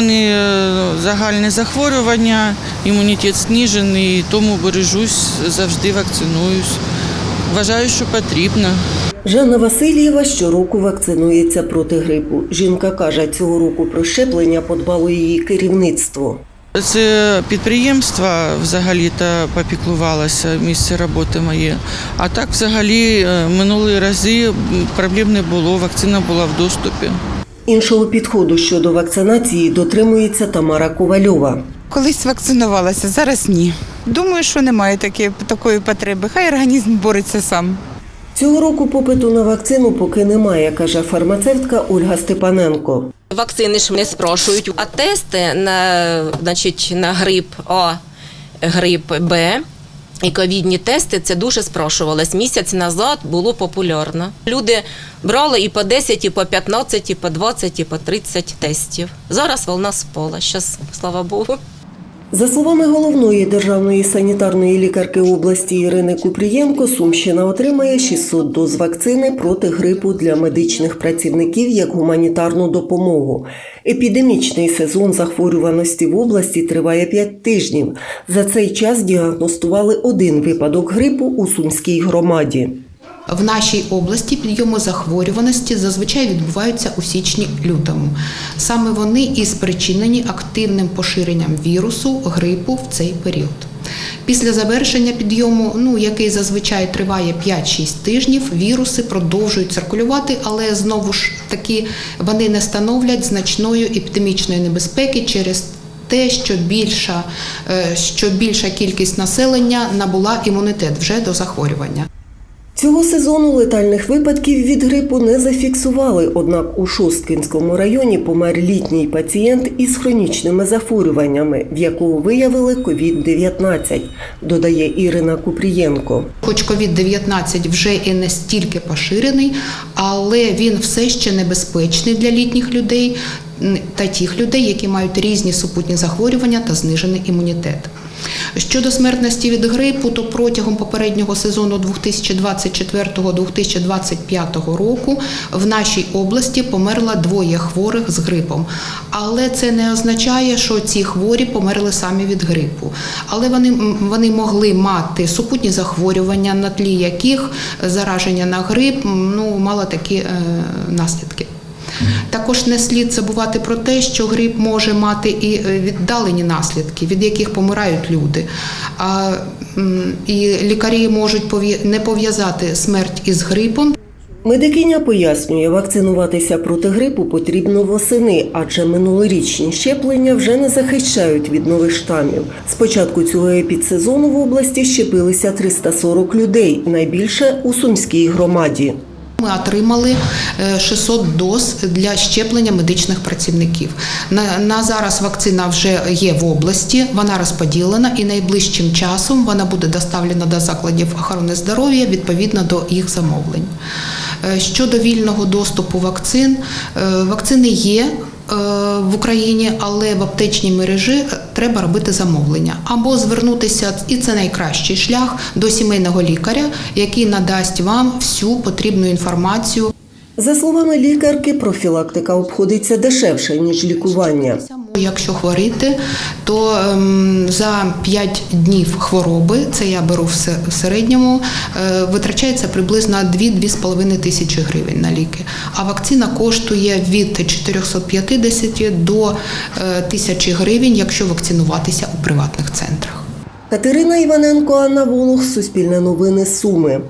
мене загальне захворювання, імунітет знижений, тому бережусь, завжди вакцинуюсь. Вважаю, що потрібно. Жанна Васильєва щороку вакцинується проти грипу. Жінка каже, цього року про щеплення подбало її керівництво. Це підприємство взагалі-то попіклувалося, місце роботи моє. А так взагалі е, минулі рази проблем не було, вакцина була в доступі. Іншого підходу щодо вакцинації дотримується Тамара Ковальова. Колись вакцинувалася, зараз ні. Думаю, що немає такі, такої потреби. Хай організм бореться сам. Цього року попиту на вакцину поки немає, каже фармацевтка Ольга Степаненко. Вакцини ж не спрошують, а тести на, значить, на грип А, грип Б і ковідні тести це дуже спрошувалось. Місяць назад було популярно. Люди брали і по 10, і по 15, і по 20, і по 30 тестів. Зараз волна спала. Щас, слава Богу. За словами головної державної санітарної лікарки області Ірини Купрієнко, Сумщина отримає 600 доз вакцини проти грипу для медичних працівників як гуманітарну допомогу. Епідемічний сезон захворюваності в області триває 5 тижнів. За цей час діагностували один випадок грипу у Сумській громаді. В нашій області підйоми захворюваності зазвичай відбуваються у січні-лютому. Саме вони і спричинені активним поширенням вірусу грипу в цей період. Після завершення підйому, ну який зазвичай триває 5-6 тижнів, віруси продовжують циркулювати, але знову ж таки вони не становлять значної епідемічної небезпеки через те, що більша, е, що більша кількість населення набула імунітет вже до захворювання. Цього сезону летальних випадків від грипу не зафіксували, однак у Шосткинському районі помер літній пацієнт із хронічними захворюваннями, в якого виявили COVID-19, додає Ірина Купрієнко. Хоч COVID-19 вже і не стільки поширений, але він все ще небезпечний для літніх людей та тих людей, які мають різні супутні захворювання та знижений імунітет. Щодо смертності від грипу, то протягом попереднього сезону 2024-2025 року в нашій області померло двоє хворих з грипом. Але це не означає, що ці хворі померли самі від грипу. Але вони, вони могли мати супутні захворювання, на тлі яких зараження на грип ну, мало такі е, наслідки. Також не слід забувати про те, що грип може мати і е, віддалені наслідки, від яких помирають люди. А, і лікарі можуть не пов'язати смерть із грипом. Медикиня пояснює, вакцинуватися проти грипу потрібно восени, адже минулорічні щеплення вже не захищають від нових штамів. З початку цього епідсезону в області щепилися 340 людей, найбільше у Сумській громаді. Ми отримали е, 600 доз для щеплення медичних працівників. На, на зараз вакцина вже є в області, вона розподілена і найближчим часом вона буде доставлена до закладів охорони здоров'я відповідно до їх замовлень. Е, Щодо вільного доступу вакцин, е, вакцини є. е, В Україні, але в аптечній мережі треба робити замовлення або звернутися, і це найкращий шлях до сімейного лікаря, який надасть вам всю потрібну інформацію. За словами лікарки, профілактика обходиться дешевше ніж лікування. Якщо хворіти, то ем, за 5 днів хвороби, це я беру в середньому, е, витрачається приблизно 2-2,5 тисячі гривень на ліки. А вакцина коштує від 450 до е, 1000 гривень, якщо вакцинуватися у приватних центрах. Катерина Іваненко, Анна Волох, Суспільне новини Суми.